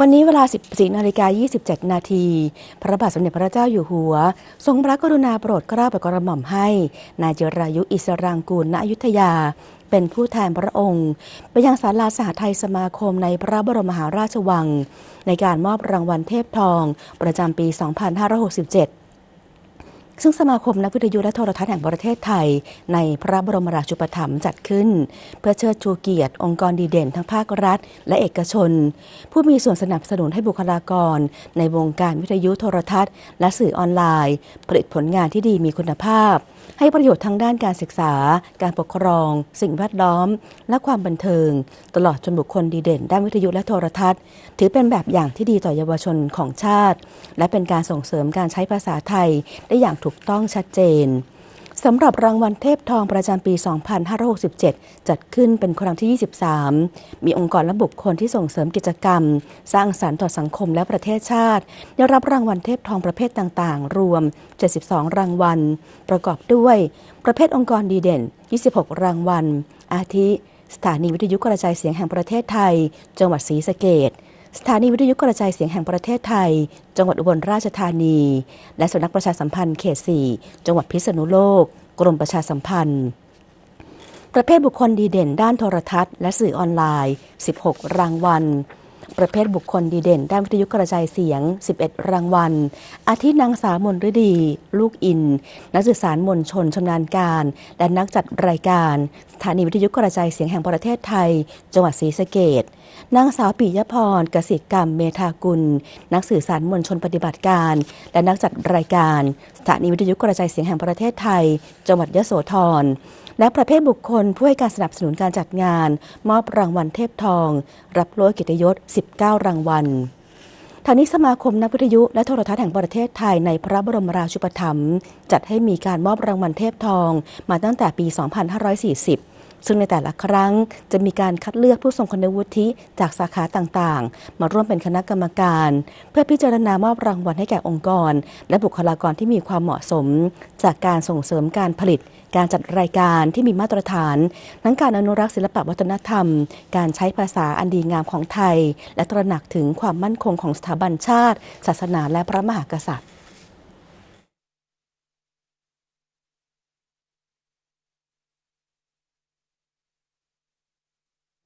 วันนี้เวลา 14นาฬิกา27 นาที พระบาทสมเด็จพระเจ้าอยู่หัว ทรงพระกรุณาโปรดเกล้าโปรดกระหม่อมให้ นายเจรายุอิสรางกูลณอยุธยา เป็นผู้แทนพระองค์ ไปยังศาลาสหไทยสมาคมในพระบรมมหาราชวัง ในการมอบรางวัลเทพทอง ประจำปี 2567 ซึ่งสมาคมนักวิทยุและโทรทัศน์แห่งประเทศไทย ในพระบรมราชูปถัมภ์จัดขึ้น เพื่อเชิดชูเกียรติองค์กรดีเด่นทั้งภาครัฐ และเอกชน ผู้มีส่วนสนับสนุนให้บุคลากร ในวงการวิทยุโทรทัศน์ และสื่อออนไลน์ ผลิตผลงานที่ดีมีคุณภาพ ให้ประโยชน์ทั้งด้านการศึกษา การปกครอง สิ่งแวดล้อม และความบันเทิง ตลอดจนบุคคลดีเด่น ด้านวิทยุและโทรทัศน์ ถือเป็นแบบอย่างที่ดีต่อเยาวชนของชาติ และเป็นการส่งเสริมการใช้ภาษาไทยได้อย่างถูกต้องชัดเจน สำหรับรางวัลเทพทองประจำปี 2567 จัดขึ้นเป็นครั้งที่ 23 มีองค์กรและบุคคลที่ส่งเสริมกิจกรรม สร้างสารรค์ต่อสังคมและประเทศชาติ ได้รับรางวัลเทพทองประเภทต่างๆ รวม 72 รางวัล ประกอบด้วย ประเภทองค์กรดีเด่น 26 รางวัล อาทิ สถานีวิทยุกระจายเสียงแห่งประเทศไทย จังหวัดศรีสะเกษ สถานีวิทยุกระจายเสียงแห่งประเทศไทย จังหวัดอุบลราชธานี และสำนักประชาสัมพันธ์เขต 4 จังหวัดพิษณุโลก กรมประชาสัมพันธ์ ประเภทบุคคลดีเด่นด้านโทรทัศน์ และสื่อออนไลน์ 16 รางวัล ประเภทบุคคลดีเด่น ด้านวิทยุกระจายเสียง 11 รางวัล อาทินางสาวมนฤดี ลูกอิน นักสื่อสารมวลชนชำนาญการ และนักจัดรายการ สถานีวิทยุกระจายเสียงแห่งประเทศไทย จังหวัดศรีสะเกษนางสาวปิยพรกสิกรรมเมธากุล นักสื่อสารมวลชนปฏิบัติการ และนักจัดรายการ สถานีวิทยุกระจายเสียงแห่งประเทศไทย จังหวัดยโสธรและประเภทบุคคลผู้ให้การสนับสนุนการจัดงาน มอบรางวัลเทพทอง รับโล่เกียรติยศ19 รางวัลทางนี้สมาคมนักวิทยุและโทรทัศน์แห่งประเทศไทยในพระบรมราชูปถัมภ์จัดให้มีการมอบรางวัลเทพทองมาตั้งแต่ปี 2540 ซึ่งในแต่ละครั้งจะมีการคัดเลือกผู้ทรงคุณวุฒิจากสาขาต่างๆ มาร่วมเป็นคณะกรรมการ เพื่อพิจารณามอบรางวัลให้แก่องค์กร และบุคลากรที่มีความเหมาะสม จากการส่งเสริมการผลิต การจัดรายการที่มีมาตรฐานทั้งการอนุรักษ์ศิลปวัฒนธรรม การใช้ภาษาอันดีงามของไทย และตระหนักถึงความมั่นคงของสถาบันชาติ ศาสนาและพระมหากษัตริย์